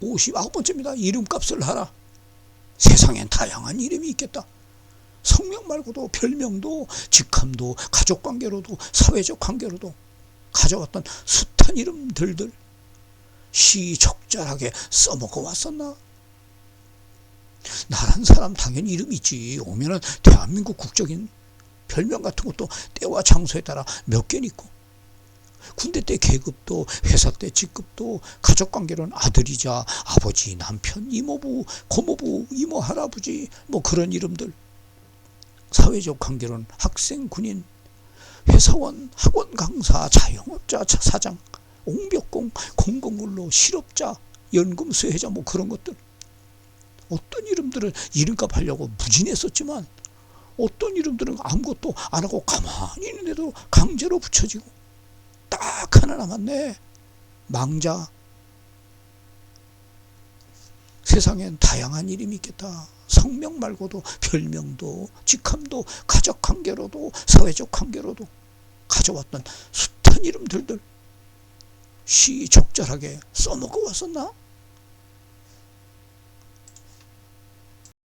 3259번째입니다. 이름값을 하라. 세상엔 다양한 이름이 있겠다. 성명 말고도 별명도 직함도 가족관계로도 사회적 관계로도 가져왔던 숱한 이름들들 시적절하게 써먹어 왔었나? 나란 사람 당연히 이름 있지. 오면은 대한민국 국적인 별명 같은 것도 때와 장소에 따라 몇 개는 있고 군대 때 계급도 회사 때 직급도 가족 관계로는 아들이자 아버지 남편 이모부 고모부 이모 할아버지 뭐 그런 이름들. 사회적 관계로는 학생 군인 회사원 학원 강사 자영업자 차- 사장 옹벽공 공공근로 실업자 연금 수혜자 뭐 그런 것들. 어떤 이름들을 이름값 하려고 무진했었지만 어떤 이름들은 아무것도 안 하고 가만히 있는데도 강제로 붙여지고 딱 하나 남았네. 망자. 세상엔 다양한 이름이 있겠다. 성명 말고도 별명도 직함도 가족 관계로도 사회적 관계로도 가져왔던 숱한 이름들들 시적절하게 써먹어 왔었나?